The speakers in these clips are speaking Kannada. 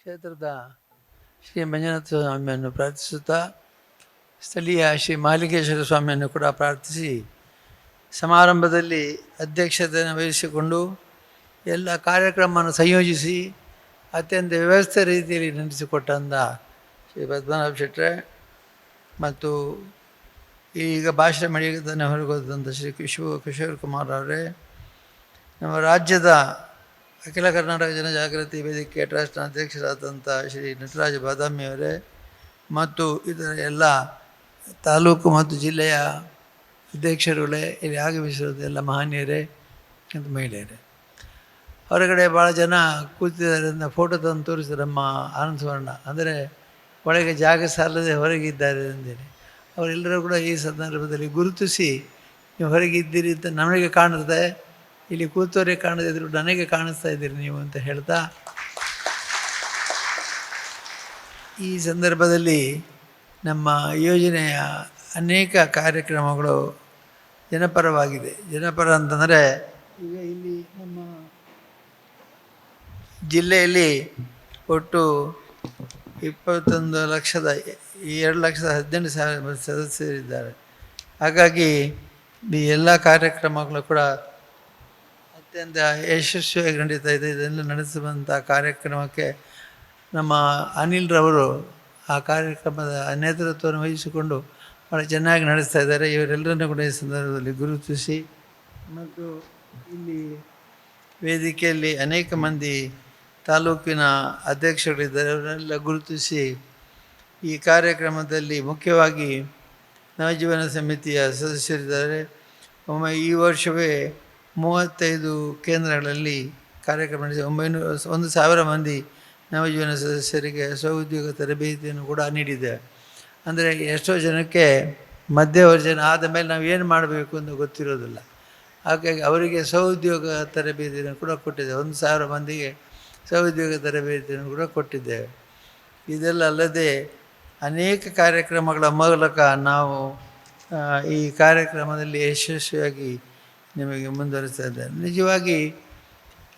ಕ್ಷೇತ್ರದ ಶ್ರೀ ಮಂಜುನಾಥ ಸ್ವಾಮಿಯನ್ನು ಪ್ರಾರ್ಥಿಸುತ್ತಾ ಸ್ಥಳೀಯ ಶ್ರೀ ಮಾಲಿಕೇಶ್ವರ ಸ್ವಾಮಿಯನ್ನು ಕೂಡ ಪ್ರಾರ್ಥಿಸಿ ಸಮಾರಂಭದಲ್ಲಿ ಅಧ್ಯಕ್ಷತೆಯನ್ನು ವಹಿಸಿಕೊಂಡು ಎಲ್ಲ ಕಾರ್ಯಕ್ರಮವನ್ನು ಸಂಯೋಜಿಸಿ ಅತ್ಯಂತ ವ್ಯವಸ್ಥೆ ರೀತಿಯಲ್ಲಿ ನಡೆಸಿಕೊಟ್ಟಂಥ ಶ್ರೀ ಪದ್ಮನಾಭ ಶೆಟ್ಟರೆ ಮತ್ತು ಈಗ ಭಾಷಣ ಮಳಿಗೆ ಹೊರಗೋದಂಥ ಶ್ರೀ ಕಿಶೋ ಕಿಶೋರ್ ಕುಮಾರ್ ಅವರೇ. ನಮ್ಮ ರಾಜ್ಯದ ಅಖಿಲ ಕರ್ನಾಟಕ ಜನಜಾಗೃತಿ ವೇದಿಕೆ ಟ್ರಸ್ಟ್ನ ಅಧ್ಯಕ್ಷರಾದಂಥ ಶ್ರೀ ನಟರಾಜ ಬಾದಾಮಿ ಅವರೇ ಮತ್ತು ಇದರ ಎಲ್ಲ ತಾಲೂಕು ಮತ್ತು ಜಿಲ್ಲೆಯ ಅಧ್ಯಕ್ಷರುಗಳೇ, ಇಲ್ಲಿ ಆಗಮಿಸಿರೋದು ಎಲ್ಲ ಮಹನೀಯರೇ ಮತ್ತು ಮಹಿಳೆಯರೇ. ಹೊರಗಡೆ ಭಾಳ ಜನ ಕೂತಿದ್ದರಿಂದ ಫೋಟೋ ತಂದು ತೋರಿಸಿದ್ರು ನಮ್ಮ ಆನಂದ ಸುವರ್ಣ. ಅಂದರೆ ಒಳಗೆ ಜಾಗ ಸಾಲದೆ ಹೊರಗಿದ್ದಾರೆ ಅಂದೇಳಿ ಅವರೆಲ್ಲರೂ ಕೂಡ ಈ ಸಂದರ್ಭದಲ್ಲಿ ಗುರುತಿಸಿ ನೀವು ಹೊರಗಿದ್ದೀರಿ ಅಂತ ನಮಗೆ ಕಾಣುತ್ತೆ ಇಲ್ಲಿ ಕೂತವರಿಗೆ ಕಾಣದಿದ್ರು ನನಗೆ ಕಾಣಿಸ್ತಾ ಇದ್ದೀರಿ ನೀವು ಅಂತ ಹೇಳ್ತಾ. ಈ ಸಂದರ್ಭದಲ್ಲಿ ನಮ್ಮ ಯೋಜನೆಯ ಅನೇಕ ಕಾರ್ಯಕ್ರಮಗಳು ಜನಪರವಾಗಿದೆ. ಜನಪರ ಅಂತಂದರೆ ಈಗ ಇಲ್ಲಿ ನಮ್ಮ ಜಿಲ್ಲೆಯಲ್ಲಿ ಒಟ್ಟು ಇಪ್ಪತ್ತೊಂದು ಲಕ್ಷದ, ಎರಡು ಲಕ್ಷದ ಹದಿನೆಂಟು ಸಾವಿರ ಸದಸ್ಯರಿದ್ದಾರೆ. ಹಾಗಾಗಿ ಈ ಎಲ್ಲ ಕಾರ್ಯಕ್ರಮಗಳು ಕೂಡ ಅತ್ಯಂತ ಯಶಸ್ವಿಯಾಗಿ ನಡೀತಾ ಇದೆ. ಇದೆಲ್ಲ ನಡೆಸುವಂಥ ಕಾರ್ಯಕ್ರಮಕ್ಕೆ ನಮ್ಮ ಅನಿಲ್ರವರು ಆ ಕಾರ್ಯಕ್ರಮದ ನೇತೃತ್ವವನ್ನು ವಹಿಸಿಕೊಂಡು ಭಾಳ ಚೆನ್ನಾಗಿ ನಡೆಸ್ತಾ ಇದ್ದಾರೆ. ಇವರೆಲ್ಲರನ್ನೂ ಕೂಡ ಈ ಸಂದರ್ಭದಲ್ಲಿ ಗುರುತಿಸಿ ಮತ್ತು ಇಲ್ಲಿ ವೇದಿಕೆಯಲ್ಲಿ ಅನೇಕ ಮಂದಿ ತಾಲೂಕಿನ ಅಧ್ಯಕ್ಷರಿದ್ದಾರೆ ಅವರನ್ನೆಲ್ಲ ಗುರುತಿಸಿ ಈ ಕಾರ್ಯಕ್ರಮದಲ್ಲಿ ಮುಖ್ಯವಾಗಿ ನವಜೀವನ ಸಮಿತಿಯ ಸದಸ್ಯರಿದ್ದಾರೆ. ಒಮ್ಮೆ ಈ ವರ್ಷವೇ ಮೂವತ್ತೈದು ಕೇಂದ್ರಗಳಲ್ಲಿ ಕಾರ್ಯಕ್ರಮ ನಡೆಸಿ ಒಂಬೈನೂರು ಒಂದು ಸಾವಿರ ಮಂದಿ ನವಜೀವನ ಸದಸ್ಯರಿಗೆ ಸ್ವಉದ್ಯೋಗ ತರಬೇತಿಯನ್ನು ಕೂಡ ನೀಡಿದೆ. ಅಂದರೆ ಎಷ್ಟೋ ಜನಕ್ಕೆ ಮಧ್ಯವರ್ಜನ ಆದ ಮೇಲೆ ನಾವು ಏನು ಮಾಡಬೇಕು ಅಂತ ಗೊತ್ತಿರೋದಿಲ್ಲ. ಹಾಗಾಗಿ ಅವರಿಗೆ ಸ್ವಉದ್ಯೋಗ ತರಬೇತಿಯನ್ನು ಕೂಡ ಕೊಟ್ಟಿದ್ದೇವೆ ಒಂದು ಸಾವಿರ ಮಂದಿಗೆ ಸ್ವಉದ್ಯೋಗ ತರಬೇತಿಯನ್ನು ಕೂಡ ಕೊಟ್ಟಿದ್ದೇವೆ ಇದೆಲ್ಲ ಅಲ್ಲದೆ ಅನೇಕ ಕಾರ್ಯಕ್ರಮಗಳ ಮೂಲಕ ನಾವು ಈ ಕಾರ್ಯಕ್ರಮದಲ್ಲಿ ಯಶಸ್ವಿಯಾಗಿ ನಿಮಗೆ ಮುಂದುವರಿಸ್ತಾ ಇದ್ದೇನೆ. ನಿಜವಾಗಿ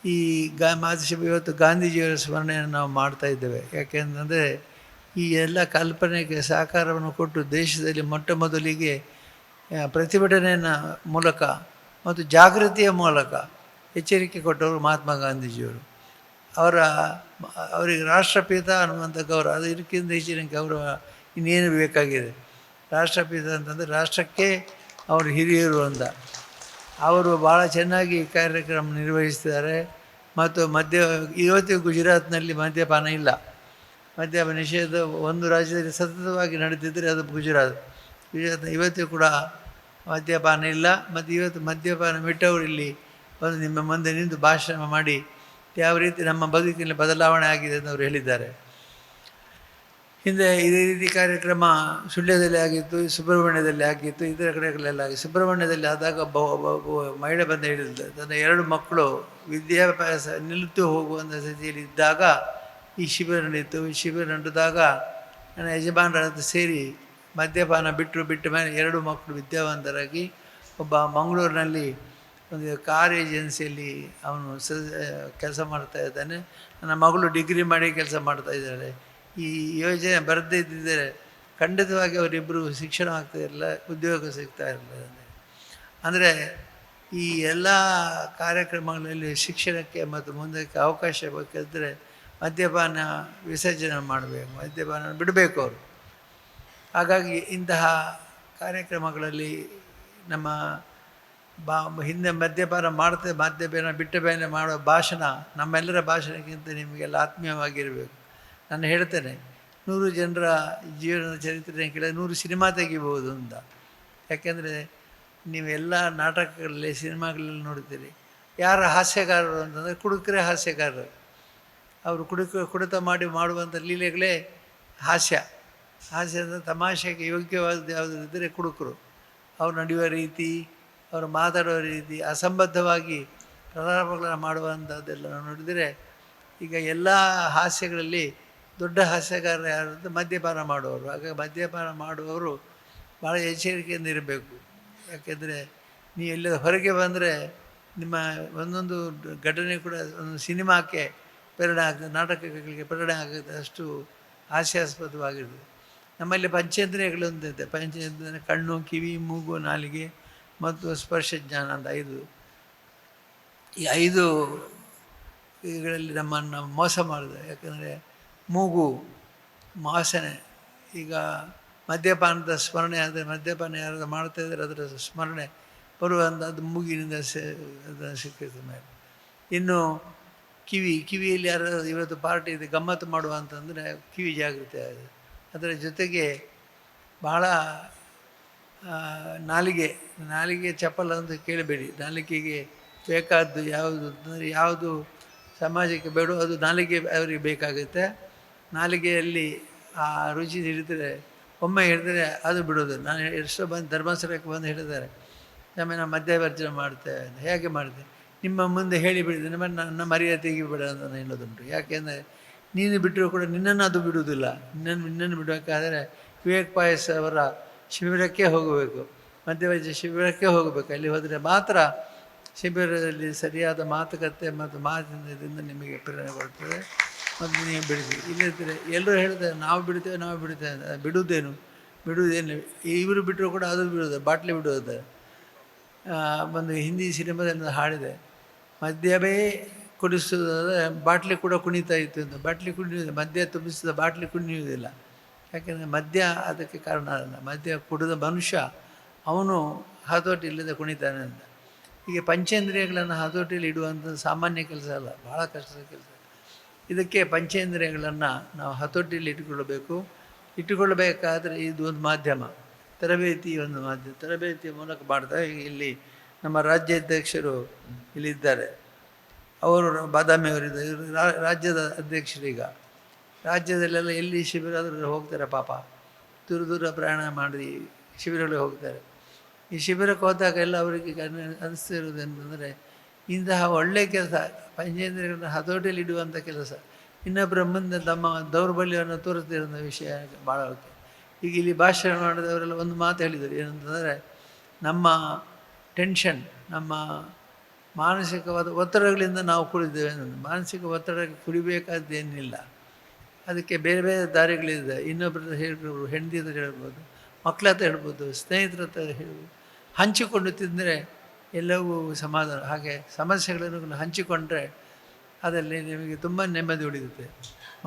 ಈ ಗಾ ಮಾತೃಶಿವ ಇವತ್ತು ಗಾಂಧೀಜಿಯವರ ಸ್ಮರಣೆಯನ್ನು ನಾವು ಮಾಡ್ತಾ ಇದ್ದೇವೆ. ಯಾಕೆಂತಂದರೆ ಈ ಎಲ್ಲ ಕಲ್ಪನೆಗೆ ಸಹಕಾರವನ್ನು ಕೊಟ್ಟು ದೇಶದಲ್ಲಿ ಮೊಟ್ಟ ಮೊದಲಿಗೆ ಪ್ರತಿಭಟನೆಯ ಮೂಲಕ ಮತ್ತು ಜಾಗೃತಿಯ ಮೂಲಕ ಎಚ್ಚರಿಕೆ ಕೊಟ್ಟವರು ಮಹಾತ್ಮ ಗಾಂಧೀಜಿಯವರು. ಅವರ, ಅವರಿಗೆ ರಾಷ್ಟ್ರಪಿತ ಅನ್ನುವಂಥ ಗೌರವ, ಅದು ಇದಕ್ಕಿಂತ ಹೆಚ್ಚಿನ ಗೌರವ ಇನ್ನೇನು ಬೇಕಾಗಿದೆ? ರಾಷ್ಟ್ರಪಿತ ಅಂತಂದರೆ ರಾಷ್ಟ್ರಕ್ಕೆ ಅವರು ಹಿರಿಯರು ಅಂತ. ಅವರು ಭಾಳ ಚೆನ್ನಾಗಿ ಕಾರ್ಯಕ್ರಮ ನಿರ್ವಹಿಸ್ತಿದ್ದಾರೆ. ಮತ್ತು ಮದ್ಯ ಇವತ್ತಿಗೂ ಗುಜರಾತ್ನಲ್ಲಿ ಮದ್ಯಪಾನ ಇಲ್ಲ. ಮದ್ಯಪ ನಿಷೇಧ ಒಂದು ರಾಜ್ಯದಲ್ಲಿ ಸತತವಾಗಿ ನಡೆದಿದ್ದರೆ ಅದು ಗುಜರಾತ್. ಗುಜರಾತ್ ಇವತ್ತಿಗೂ ಕೂಡ ಮದ್ಯಪಾನ ಇಲ್ಲ. ಮತ್ತು ಇವತ್ತು ಮದ್ಯಪಾನ ಬಿಟ್ಟವರು ಇಲ್ಲಿ ಬಂದು ನಿಮ್ಮ ಮುಂದೆ ನಿಂತು ಭಾಷಣ ಮಾಡಿ, ಯಾವ ರೀತಿ ನಮ್ಮ ಬದುಕಿನಲ್ಲಿ ಬದಲಾವಣೆ ಆಗಿದೆ ಅಂತ ಅವರು ಹೇಳಿದ್ದಾರೆ. ಹಿಂದೆ ಇದೇ ರೀತಿ ಕಾರ್ಯಕ್ರಮ ಸುಳ್ಯದಲ್ಲಿ ಆಗಿತ್ತು, ಸುಬ್ರಹ್ಮಣ್ಯದಲ್ಲಿ ಆಗಿತ್ತು, ಇತರ ಕಡೆಗಳೆಲ್ಲ ಆಗಿ ಸುಬ್ರಹ್ಮಣ್ಯದಲ್ಲಿ ಆದಾಗ ಬ ಮಹಿಳೆ ಬಂದ ಹೇಳಿದ್ದೆ ತನ್ನ ಎರಡು ಮಕ್ಕಳು ವಿದ್ಯಾಭ್ಯಾಸ ನಿಲ್ತು ಹೋಗುವಂಥ ಸ್ಥಿತಿಯಲ್ಲಿ ಇದ್ದಾಗ ಈ ಶಿಬಿರ ನಡೆಯಿತು ಈ ಶಿಬಿರ ನಡೆದಾಗ ನನ್ನ ಯಜಮಾನರ ಸೇರಿ ಮದ್ಯಪಾನ ಬಿಟ್ಟರು ಬಿಟ್ಟ ಮೇಲೆ ಎರಡು ಮಕ್ಕಳು ವಿದ್ಯಾವಂತರಾಗಿ ಒಬ್ಬ ಮಂಗಳೂರಿನಲ್ಲಿ ಒಂದು ಕಾರ್ ಏಜೆನ್ಸಿಯಲ್ಲಿ ಅವನು ಸ ಕೆಲಸ ಮಾಡ್ತಾ ಇದ್ದಾನೆ. ನನ್ನ ಮಗಳು ಡಿಗ್ರಿ ಮಾಡಿ ಕೆಲಸ ಮಾಡ್ತಾ ಇದ್ದಾಳೆ. ಈ ಯೋಜನೆ ಬರದೇ ಇದ್ದಿದ್ದರೆ ಖಂಡಿತವಾಗಿ ಅವರಿಬ್ಬರು ಶಿಕ್ಷಣ ಆಗ್ತಾ ಇರಲಿಲ್ಲ, ಉದ್ಯೋಗ ಸಿಗ್ತಾ ಇರಲಿಲ್ಲ. ಅಂದರೆ ಈ ಎಲ್ಲ ಕಾರ್ಯಕ್ರಮಗಳಲ್ಲಿ ಶಿಕ್ಷಣಕ್ಕೆ ಮತ್ತು ಮುಂದಕ್ಕೆ ಅವಕಾಶ ಬೇಕಿದ್ದರೆ ಮದ್ಯಪಾನ ವಿಸರ್ಜನೆ ಮಾಡಬೇಕು, ಮದ್ಯಪಾನ ಬಿಡಬೇಕು ಅವರು. ಹಾಗಾಗಿ ಇಂತಹ ಕಾರ್ಯಕ್ರಮಗಳಲ್ಲಿ ನಮ್ಮ ಬಾ, ಹಿಂದೆ ಮದ್ಯಪಾನ ಮಾಡ್ತೇವೆ ಮದ್ಯಪಾನ ಬಿಟ್ಟ ಬೇನೆ ಮಾಡೋ ಭಾಷಣ, ನಮ್ಮೆಲ್ಲರ ಭಾಷಣಕ್ಕಿಂತ ನಿಮಗೆಲ್ಲ ಆತ್ಮೀಯವಾಗಿರಬೇಕು. ನಾನು ಹೇಳ್ತೇನೆ, ನೂರು ಜನರ ಜೀವನದ ಚರಿತ್ರೆ ಕೇಳಿದ್ರೆ ನೂರು ಸಿನಿಮಾ ತೆಗಿಬೋದು ಅಂತ. ಯಾಕೆಂದರೆ ನೀವೆಲ್ಲ ನಾಟಕಗಳಲ್ಲಿ, ಸಿನಿಮಾಗಳಲ್ಲಿ ನೋಡ್ತೀರಿ ಯಾರ ಹಾಸ್ಯಗಾರರು ಅಂತಂದರೆ ಕುಡುಕರೆ ಹಾಸ್ಯಗಾರರು. ಅವರು ಕುಡುಕ, ಕುಡಿತ ಮಾಡಿ ಮಾಡುವಂಥ ಲೀಲೆಗಳೇ ಹಾಸ್ಯ. ಹಾಸ್ಯ ಅಂದರೆ ತಮಾಷೆಗೆ ಯೋಗ್ಯವಾದ ಯಾವುದಿದ್ದರೆ ಕುಡುಕರು. ಅವ್ರು ನಡೆಯುವ ರೀತಿ, ಅವರು ಮಾತಾಡುವ ರೀತಿ, ಅಸಂಬದ್ಧವಾಗಿ ಪ್ರಾರಂಭಗಳನ್ನು ಮಾಡುವಂಥದ್ದೆಲ್ಲ ನೋಡಿದರೆ ಈಗ ಎಲ್ಲ ಹಾಸ್ಯಗಳಲ್ಲಿ ದೊಡ್ಡ ಹಾಸ್ಯಗಾರರು ಯಾರು ಅಂತ ಮದ್ಯಪಾನ ಮಾಡುವವರು ಹಾಗಾಗಿ ಮದ್ಯಪಾನ ಮಾಡುವವರು ಭಾಳ ಎಚ್ಚರಿಕೆಯಿಂದ ಇರಬೇಕು. ಯಾಕೆಂದರೆ ನೀವು ಎಲ್ಲ ಹೊರಗೆ ಬಂದರೆ ನಿಮ್ಮ ಒಂದೊಂದು ಘಟನೆ ಕೂಡ ಒಂದು ಸಿನಿಮಾಕ್ಕೆ ಪ್ರೇರಣೆ ಆಗ್ತದೆ, ನಾಟಕಗಳಿಗೆ ಪ್ರೇರಣೆ ಆಗುತ್ತೆ ಅಷ್ಟು ಹಾಸ್ಯಾಸ್ಪದವಾಗಿರ್ತದೆ. ನಮ್ಮಲ್ಲಿ ಅಂತಿದೆ ಪಂಚೇಂದ್ರಿಯ ಕಣ್ಣು, ಕಿವಿ, ಮೂಗು, ನಾಲಿಗೆ ಮತ್ತು ಸ್ಪರ್ಶ ಜ್ಞಾನ ಅಂತ ಐದು. ಈ ಐದು ಇವುಗಳಲ್ಲಿ ನಮ್ಮನ್ನು ಮೋಸ ಮಾಡಿದೆ ಯಾಕಂದರೆ ಮೂಗು ವಾಸನೆ ಈಗ ಮದ್ಯಪಾನದ ಸ್ಮರಣೆ ಆದರೆ ಮದ್ಯಪಾನ ಯಾರಾದ್ರು ಮಾಡ್ತಾ ಇದ್ದಾರೆ ಅದರ ಸ್ಮರಣೆ ಬರುವಂಥದ್ದು ಮೂಗಿನಿಂದ ಸೆ ಸಿಕ್ಕಿರ್ತದೆ ಮೇಲೆ. ಇನ್ನು ಕಿವಿ, ಕಿವಿಯಲ್ಲಿ ಯಾರು ಇವತ್ತು ಪಾರ್ಟಿ ಇದೆ, ಗಮ್ಮತ್ತು ಮಾಡುವ ಅಂತಂದರೆ ಕಿವಿ ಜಾಗೃತಿ ಆಗಿದೆ. ಅದರ ಜೊತೆಗೆ ಭಾಳ ನಾಲಿಗೆ ನಾಲಿಗೆ ಚಪ್ಪಲ ಅಂತ ಕೇಳಬೇಡಿ. ನಾಲಿಗೆಗೆ ಬೇಕಾದ್ದು ಯಾವುದು ಅಂತಂದರೆ ಯಾವುದು ಸಮಾಜಕ್ಕೆ ಬೇಡೋ ಅದು ನಾಲಿಗೆ ಅವರಿಗೆ ಬೇಕಾಗುತ್ತೆ. ನಾಲಿಗೆಯಲ್ಲಿ ಆ ರುಚಿ ಹಿಡಿದರೆ, ಒಮ್ಮೆ ಹಿಡಿದ್ರೆ ಅದು ಬಿಡೋದು ನಾನು ಎಷ್ಟೋ ಬಂದು ಧರ್ಮಸ್ಥಳಕ್ಕೆ ಬಂದು ಹೇಳಿದ್ದಾರೆ ನಮ್ಮ ನಾವು ಮಧ್ಯವರ್ಜನ ಮಾಡ್ತೇವೆ ಹೇಗೆ ಮಾಡಿದೆ? ನಿಮ್ಮ ಮುಂದೆ ಹೇಳಿಬಿಡಿದೆ ನಮ್ಮ ನನ್ನ ಮರ್ಯಾದೆ ತೆಗಿಬೇಡ ಅಂತ ನಾನು ಹೇಳೋದುಂಟು. ಯಾಕೆಂದರೆ ನೀನು ಬಿಟ್ಟರೂ ಕೂಡ ನಿನ್ನನ್ನು ಅದು ಬಿಡುವುದಿಲ್ಲ. ನಿನ್ನನ್ನು ನಿನ್ನನ್ನು ಬಿಡಬೇಕಾದ್ರೆ ವಿವೇಕ್ ಪಾಯಸ್ ಅವರ ಶಿಬಿರಕ್ಕೆ ಹೋಗಬೇಕು. ಮಧ್ಯವರ್ಜ ಶಿಬಿರಕ್ಕೆ ಹೋಗಬೇಕು. ಅಲ್ಲಿ ಹೋದರೆ ಮಾತ್ರ ಶಿಬಿರದಲ್ಲಿ ಸರಿಯಾದ ಮಾತುಕತೆ ಮತ್ತು ಮಾತಿನಿಂದ ನಿಮಗೆ ಪ್ರೇರಣೆ ಬರ್ತದೆ ಮತ್ತು ನೀವು ಬಿಡಿಸಿ? ಇಲ್ಲದಿದ್ದರೆ ಎಲ್ಲರೂ ಹೇಳ್ತಾರೆ ನಾವು ಬಿಡ್ತೇವೆ ನಾವು ಬಿಡ್ತೇವೆ ಅಂತ. ಬಿಡುವುದೇನು? ಬಿಡುವುದೇನು ಇವರು ಬಿಟ್ಟರು ಕೂಡ ಅದು ಬಿಡೋದು ಬಾಟ್ಲಿ ಬಿಡೋದು ಆ, ಒಂದು ಹಿಂದಿ ಸಿನಿಮಾದಲ್ಲಿ ಹಾಡಿದೆ. ಮದ್ಯವೇ ಕುಡಿಸೋದಾದರೆ ಬಾಟ್ಲಿ ಕೂಡ ಕುಣಿತಾ ಇತ್ತು ಅಂತ. ಬಾಟ್ಲಿ ಕುಣಿಯುವುದಿಲ್ಲ ಮದ್ಯ ತುಂಬಿಸಿದ ಬಾಟ್ಲಿ ಕುಣಿಯುವುದಿಲ್ಲ. ಯಾಕೆಂದರೆ ಮದ್ಯ ಅದಕ್ಕೆ ಕಾರಣ ಅಲ್ಲ. ಮದ್ಯ ಕುಡಿದ ಮನುಷ್ಯ ಅವನು ಹತೋಟಿ ಇಲ್ಲದೆ ಕುಣಿತಾನೆ ಅಂತ. ಹೀಗೆ ಪಂಚೇಂದ್ರಿಯಗಳನ್ನು ಹತೋಟಿಯಲ್ಲಿ ಇಡುವಂಥದ್ದು ಸಾಮಾನ್ಯ ಕೆಲಸ ಅಲ್ಲ. ಭಾಳ ಕಷ್ಟದ ಕೆಲಸ. ಇದಕ್ಕೆ ಪಂಚೇಂದ್ರಿಯಗಳನ್ನು ನಾವು ಹತೋಟಿಯಲ್ಲಿ ಇಟ್ಟುಕೊಳ್ಳಬೇಕು. ಇಟ್ಟುಕೊಳ್ಳಬೇಕಾದ್ರೆ ಇದು ಒಂದು ಮಾಧ್ಯಮ. ತರಬೇತಿ ಒಂದು ಮಾಧ್ಯಮ. ತರಬೇತಿಯ ಮೂಲಕ ಮಾಡ್ತಾ ಇಲ್ಲಿ ನಮ್ಮ ರಾಜ್ಯಾಧ್ಯಕ್ಷರು ಇಲ್ಲಿದ್ದಾರೆ. ಅವರು ಬಾದಾಮಿ ಅವರಿದ್ದಾರೆ. ಇವರು ರಾ- ರಾಜ್ಯದ ಅಧ್ಯಕ್ಷರೀಗ ರಾಜ್ಯದಲ್ಲೆಲ್ಲ ಎಲ್ಲಿ ಶಿಬಿರ ಆದರೂ ಹೋಗ್ತಾರೆ ಪಾಪ. ದೂರ ದೂರ ಪ್ರಯಾಣ ಮಾಡಿ ಶಿಬಿರಗಳಿಗೆ ಹೋಗ್ತಾರೆ. ಈ ಶಿಬಿರಕ್ಕೆ ಹೋದಾಗ ಎಲ್ಲ ಅವರಿಗೆ ಅನಿಸ್ತಿರೋದು ಅಂತಂದರೆ ಇಂತಹ ಒಳ್ಳೆಯ ಕೆಲಸ, ಪಂಚೇಂದ್ರಿಯಗಳನ್ನು ಹತೋಟಿಯಲ್ಲಿ ಇಡುವಂಥ ಕೆಲಸ. ಇನ್ನೊಬ್ಬರ ಮುಂದೆ ತಮ್ಮ ದೌರ್ಬಲ್ಯವನ್ನು ತೋರಿಸ್ತಿರೋ ವಿಷಯ ಭಾಳ ಓಕೆ. ಈಗ ಇಲ್ಲಿ ಭಾಷಣ ಮಾಡಿದವರೆಲ್ಲ ಒಂದು ಮಾತು ಹೇಳಿದರು. ಏನಂತಂದರೆ, ನಮ್ಮ ಟೆನ್ಷನ್, ನಮ್ಮ ಮಾನಸಿಕವಾದ ಒತ್ತಡಗಳಿಂದ ನಾವು ಕುಡಿದ್ದೇವೆ ಅನ್ನೋದು. ಮಾನಸಿಕ ಒತ್ತಡಕ್ಕೆ ಕುಡಿಬೇಕಾದ್ದೇನಿಲ್ಲ ಅದಕ್ಕೆ ಬೇರೆ ಬೇರೆ ದಾರಿಗಳಿದೆ. ಇನ್ನೊಬ್ಬರ ಹೇಳ್ಬೋದು, ಹೆಂಡತಿ ಹತ್ರ ಹೇಳ್ಬೋದು ಮಕ್ಕಳ ಹತ್ರ ಹೇಳ್ಬೋದು, ಸ್ನೇಹಿತರ ಹತ್ರ ಹೇಳ್ಬೋದು. ಹಂಚಿಕೊಂಡು ತಿಂದರೆ ಎಲ್ಲವೂ ಸಮಾಧಾನ, ಹಾಗೆ ಸಮಸ್ಯೆಗಳನ್ನು ಹಂಚಿಕೊಂಡ್ರೆ ಅದರಲ್ಲಿ ನಿಮಗೆ ತುಂಬ ನೆಮ್ಮದಿ ಉಳಿಯುತ್ತೆ.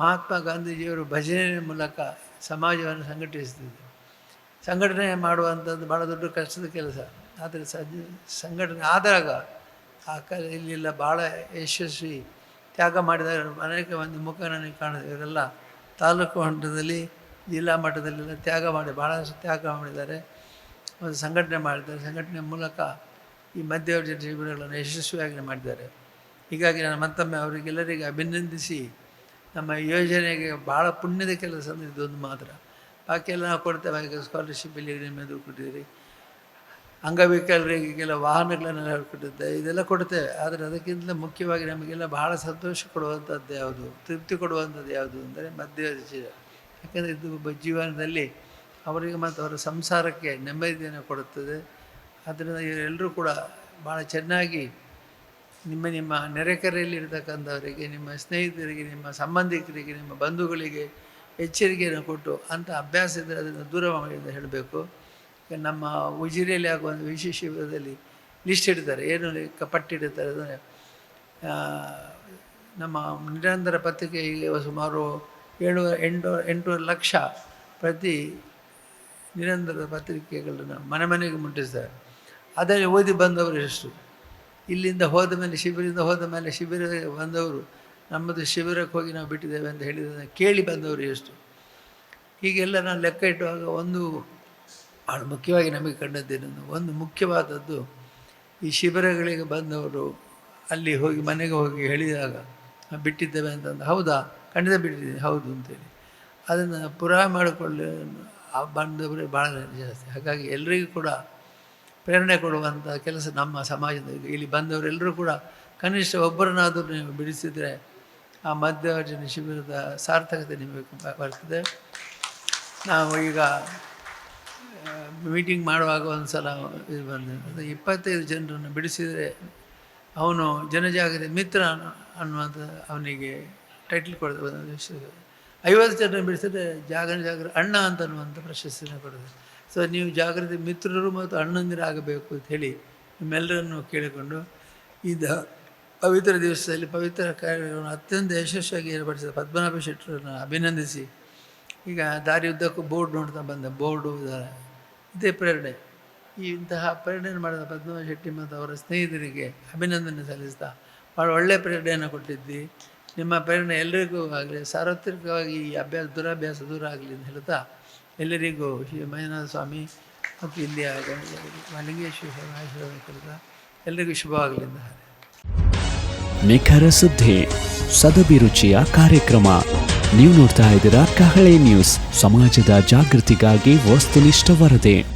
ಮಹಾತ್ಮ ಗಾಂಧೀಜಿಯವರು ಭಜನೆ ಮೂಲಕ ಸಮಾಜವನ್ನು ಸಂಘಟಿಸ್ತಿದ್ದರು ಸಂಘಟನೆ ಮಾಡುವಂಥದ್ದು ಭಾಳ ದೊಡ್ಡ ಕಷ್ಟದ ಕೆಲಸ. ಆದರೆ ಸಜ್, ಸಂಘಟನೆ ಆದಾಗ ಆ ಕ, ಇಲ್ಲೆಲ್ಲ ಭಾಳ ಯಶಸ್ವಿ ತ್ಯಾಗ ಮಾಡಿದ ಅನೇಕ ಒಂದು ಮುಖ ನನಗೆ ಕಾಣಿದೆ ಇವರೆಲ್ಲ ತಾಲೂಕು ಹಂತದಲ್ಲಿ ಜಿಲ್ಲಾ ಮಟ್ಟದಲ್ಲೆಲ್ಲ ತ್ಯಾಗ ಮಾಡಿ ಭಾಳಷ್ಟು ತ್ಯಾಗ ಮಾಡಿದ್ದಾರೆ. ಒಂದು ಸಂಘಟನೆ ಮಾಡಿದ್ದಾರೆ. ಸಂಘಟನೆ ಮೂಲಕ ಈ ಮಧ್ಯವರ್ಜನ ಶಿಬಿರಗಳನ್ನು ಯಶಸ್ವಿಯಾಗಿ ಮಾಡಿದ್ದಾರೆ. ಹೀಗಾಗಿ ನಾನು ಮತ್ತೊಮ್ಮೆ ಅವರಿಗೆಲ್ಲರಿಗೆ ಅಭಿನಂದಿಸಿ, ನಮ್ಮ ಯೋಜನೆಗೆ ಭಾಳ ಪುಣ್ಯದ ಕೆಲಸ ಅಂದರೆ ಇದೊಂದು ಮಾತ್ರ. ಬಾಕಿ ಎಲ್ಲ ನಾವು ಕೊಡ್ತೇವೆ ಸ್ಕಾಲರ್ಶಿಪ್ ಇಲ್ಲಿ ನಿಮ್ಮದು ಕೊಟ್ಟಿದ್ದೀರಿ. ಅಂಗವಿಕಲರಿಗೆಲ್ಲ ವಾಹನಗಳನ್ನೆಲ್ಲ ಹೇಳ್ಕೊಟ್ಟಿದ್ದೆ ಕೊಟ್ಟಿದ್ದೆ ಇದೆಲ್ಲ ಕೊಡ್ತೇವೆ. ಆದರೆ ಅದಕ್ಕಿಂತ ಮುಖ್ಯವಾಗಿ ನಮಗೆಲ್ಲ ಬಹಳ ಸಂತೋಷ ಕೊಡುವಂಥದ್ದು ಯಾವುದು? ತೃಪ್ತಿ ಕೊಡುವಂಥದ್ದು ಯಾವುದು ಅಂದರೆ ಮಧ್ಯ ಯಾಕೆಂದರೆ ಇದು ಜೀವನದಲ್ಲಿ ಅವರಿಗೆ ಮತ್ತು ಅವರ ಸಂಸಾರಕ್ಕೆ ನೆಮ್ಮದಿಯನ್ನು ಕೊಡುತ್ತದೆ. ಆದ್ದರಿಂದ ಇವರೆಲ್ಲರೂ ಕೂಡ ಭಾಳ ಚೆನ್ನಾಗಿ ನಿಮ್ಮ ನಿಮ್ಮ ನೆರೆಕರೆಯಲ್ಲಿರ್ತಕ್ಕಂಥವರಿಗೆ, ನಿಮ್ಮ ಸ್ನೇಹಿತರಿಗೆ, ನಿಮ್ಮ ಸಂಬಂಧಿಕರಿಗೆ, ನಿಮ್ಮ ಬಂಧುಗಳಿಗೆ ಎಚ್ಚರಿಕೆಯನ್ನು ಕೊಟ್ಟು ಅಂಥ ಅಭ್ಯಾಸ ಇದ್ದರೆ ಅದನ್ನು ದೂರ ಮಾಡಿ ಹೇಳಬೇಕು. ನಮ್ಮ ಉಜಿರೆಯಲ್ಲಿ ಆಗುವ ಒಂದು ವಿಶೇಷ ಶಿಬಿರದಲ್ಲಿ ಲಿಸ್ಟ್ ಇಡ್ತಾರೆ ಏನು ಪಟ್ಟಿಡ್ತಾರೆ ಅಂದರೆ ನಮ್ಮ ನಿರಂತರ ಪತ್ರಿಕೆಗೆ ಸುಮಾರು ಏಳು, ಎಂಟು ಎಂಟೂವರೆ ಲಕ್ಷ ಪ್ರತಿ ನಿರಂತರ ಪತ್ರಿಕೆಗಳನ್ನು ಮನೆ ಮನೆಗೆ ಮುಟ್ಟಿಸ್ತಾರೆ. ಅದರಲ್ಲಿ ಓದಿ ಬಂದವರು ಎಷ್ಟು? ಇಲ್ಲಿಂದ ಹೋದ ಮೇಲೆ, ಶಿಬಿರದಿಂದ ಹೋದ ಮೇಲೆ, ಶಿಬಿರ ಬಂದವರು, ನಮ್ಮದು ಶಿಬಿರಕ್ಕೆ ಹೋಗಿ ನಾವು ಬಿಟ್ಟಿದ್ದೇವೆ ಅಂತ ಹೇಳಿದ್ದನ್ನು ಕೇಳಿ ಬಂದವರು ಎಷ್ಟು? ಹೀಗೆಲ್ಲ ನಾನು ಲೆಕ್ಕ ಇಟ್ಟುವಾಗ ಒಂದು ಭಾಳ ಮುಖ್ಯವಾಗಿ ನಮಗೆ ಕಂಡದ್ದೇನೆಂದು ಒಂದು ಮುಖ್ಯವಾದದ್ದು ಈ ಶಿಬಿರಗಳಿಗೆ ಬಂದವರು ಅಲ್ಲಿ ಹೋಗಿ, ಮನೆಗೆ ಹೋಗಿ ಹೇಳಿದಾಗ ನಾವು ಬಿಟ್ಟಿದ್ದೇವೆ ಅಂತಂದು, ಹೌದಾ? ಖಂಡಿತ ಬಿಟ್ಟಿದ್ದೀನಿ, ಹೌದು ಅಂತೇಳಿ. ಅದನ್ನು ಪುರಾವೆ ಮಾಡಿಕೊಳ್ಳಿ ಬಂದವರೇ ಭಾಳ ಜಾಸ್ತಿ. ಹಾಗಾಗಿ ಎಲ್ಲರಿಗೂ ಕೂಡ ಪ್ರೇರಣೆ ಕೊಡುವಂಥ ಕೆಲಸ ನಮ್ಮ ಸಮಾಜದಲ್ಲಿ. ಇಲ್ಲಿ ಬಂದವರೆಲ್ಲರೂ ಕೂಡ ಕನಿಷ್ಠ ಒಬ್ಬರನ್ನಾದರೂ ನೀವು ಬಿಡಿಸಿದರೆ ಆ ಮಧ್ಯವರ್ಜನ ಶಿಬಿರದ ಸಾರ್ಥಕತೆ ನಿಮಗೆ ಬರ್ತದೆ. ನಾವು ಈಗ ಮೀಟಿಂಗ್ ಮಾಡುವಾಗ ಒಂದು ಸಲ ಇದು ಬಂದಿರ್ತದೆ ಇಪ್ಪತ್ತೈದು ಜನರನ್ನು ಬಿಡಿಸಿದರೆ ಅವನು ಜನಜಾಗೃತಿ, ಮಿತ್ರ ಅನ್ನೋ- ಅನ್ನುವಂಥ ಅವನಿಗೆ ಟೈಟ್ಲ್ ಕೊಡೋದು. ಐವತ್ತು ಜನರನ್ನು ಬಿಡಿಸಿದರೆ ಜಾಗ ಜಾಗೃತಿ ಅಣ್ಣ ಅಂತ ಅನ್ನುವಂಥ ಪ್ರಶಸ್ತಿನ ಕೊಡೋದು. ಸೊ ನೀವು ಜಾಗೃತಿ ಮಿತ್ರರು ಮತ್ತು ಅಣ್ಣಂದಿರಾಗಬೇಕು ಅಂತ ಹೇಳಿ ನಿಮ್ಮೆಲ್ಲರನ್ನು ಕೇಳಿಕೊಂಡು ಇದ ಪವಿತ್ರ ದಿವಸದಲ್ಲಿ ಪವಿತ್ರ ಕಾರ್ಯವನ್ನು ಅತ್ಯಂತ ಯಶಸ್ವಿಯಾಗಿ ಏರ್ಪಡಿಸಿದ ಪದ್ಮನಾಭ ಶೆಟ್ಟರನ್ನು ಅಭಿನಂದಿಸಿ, ಈಗ ದಾರಿ ಉದ್ದಕ್ಕೂ ಬೋರ್ಡ್ ನೋಡ್ತಾ ಬಂದೆ, ಬೋರ್ಡು ಇದ- ಪ್ರೇರಣೆ. ಈ ಇಂತಹ ಪ್ರೇರಣೆ ಮಾಡಿದ ಪದ್ಮನಾಭ ಶೆಟ್ಟಿ ಮತ್ತು ಅವರ ಸ್ನೇಹಿತರಿಗೆ ಅಭಿನಂದನೆ ಸಲ್ಲಿಸ್ತಾ ಭಾಳ ಒಳ್ಳೆಯ ಪ್ರೇರಣೆಯನ್ನು ಕೊಟ್ಟಿದ್ದಿ. ನಿಮ್ಮ ಪ್ರೇರಣೆ ಎಲ್ಲರಿಗೂ ಆಗಲಿ, ಸಾರ್ವತ್ರಿಕವಾಗಿ ಈ ಅಭ್ಯಾಸ ದುರಾಭ್ಯಾಸ ದೂರ ಆಗಲಿ ಅಂತ ಹೇಳ್ತಾ ಎಲ್ಲರಿಗೂ ಶ್ರೀ ಮಂಜುನಾಥ ಸ್ವಾಮಿ ಮತ್ತು ಇಲ್ಲಿಯ ಮಲಿಂಗೇಶ್ವರ ಎಲ್ಲರಿಗೂ ಶುಭವಾಗಲಿ. ನಿಖರ ಸುದ್ದಿ ಸದಭಿರುಚಿಯ ಕಾರ್ಯಕ್ರಮ. ನೀವು ನೋಡ್ತಾ ಇದ್ದೀರಾ ಕಹಳೆ ನ್ಯೂಸ್. ಸಮಾಜದ ಜಾಗೃತಿಗಾಗಿ ವಸ್ತುನಿಷ್ಠ ವರದಿ.